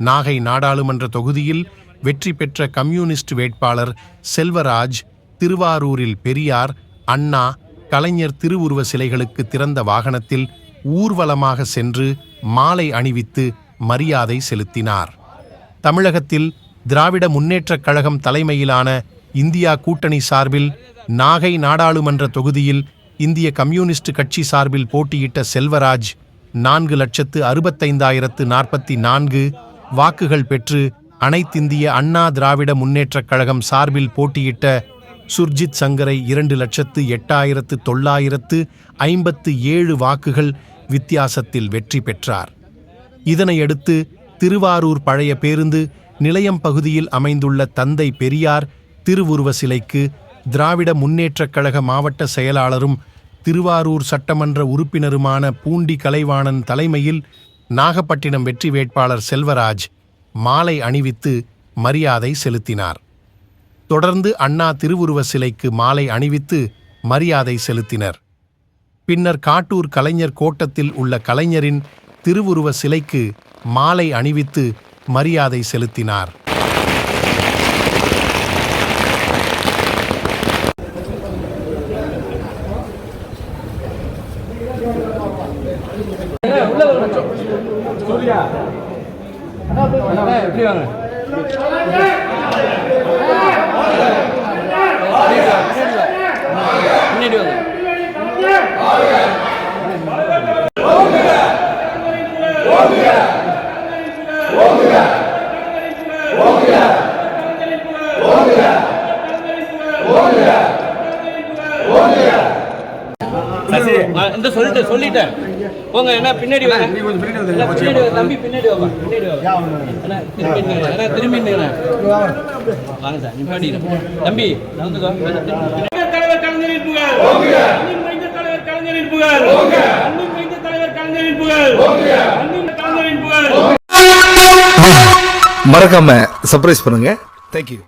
நாகை நாடாளுமன்ற தொகுதியில் வெற்றி பெற்ற கம்யூனிஸ்ட் வேட்பாளர் செல்வராஜ் திருவாரூரில் பெரியார் அண்ணா கலைஞர் திருவுருவ சிலைகளுக்கு திறந்த வாகனத்தில் ஊர்வலமாக சென்று மாலை அணிவித்து மரியாதை செலுத்தினார். தமிழகத்தில் திராவிட முன்னேற்றக் கழகம் தலைமையிலான இந்தியா கூட்டணி சார்பில் நாகை நாடாளுமன்ற தொகுதியில் இந்திய கம்யூனிஸ்ட் கட்சி சார்பில் போட்டியிட்ட செல்வராஜ் நான்கு லட்சத்து அறுபத்தைந்தாயிரத்து நாற்பத்தி நான்கு வாக்குகள் பெற்று அனைத்திந்திய அண்ணா திராவிட முன்னேற்றக் கழகம் சார்பில் போட்டியிட்ட சுர்ஜித் சங்கரை இரண்டு லட்சத்து எட்டாயிரத்து தொள்ளாயிரத்து ஐம்பத்து ஏழு வாக்குகள் வித்தியாசத்தில் வெற்றி பெற்றார். இதனையடுத்து திருவாரூர் பழைய பேருந்து நிலையம் பகுதியில் அமைந்துள்ள தந்தை பெரியார் திருவுருவ சிலைக்கு திராவிட முன்னேற்றக் கழக மாவட்ட செயலாளரும் திருவாரூர் சட்டமன்ற உறுப்பினருமான பூண்டி கலைவாணன் தலைமையில் நாகப்பட்டினம் வெற்றி வேட்பாளர் செல்வராஜ் மாலை அணிவித்து மரியாதை செலுத்தினார். தொடர்ந்து அண்ணா திருவுருவ சிலைக்கு மாலை அணிவித்து மரியாதை செலுத்தினர். பின்னர் காட்டூர் கலைஞர் கோட்டத்தில் உள்ள கலைஞரின் திருவுருவ சிலைக்கு மாலை அணிவித்து மரியாதை செலுத்தினார். எப்படி வாங்க? முன்னாடி வாங்க. சொல்லிட்டேன். போங்க என்ன பின்னாடி பின்னாடி தம்பி பின்னாடி வாங்க பின்னாடி வாங்க. அண்ணா, திரும்பி. வாங்க சார் தம்பி நடந்துக்கோ. தலைவர் கலைஞரின் புகழ். அன்னின் மைந்த தலைவர் கலைஞரின் புகழ். அன்னின் மைந்த தலைவர் கலைஞரின் புகழ். அன்னின் கலைஞரின் புகழ். மறக்காம சர்ப்ரைஸ் பண்ணுங்க. தேங்க்யூ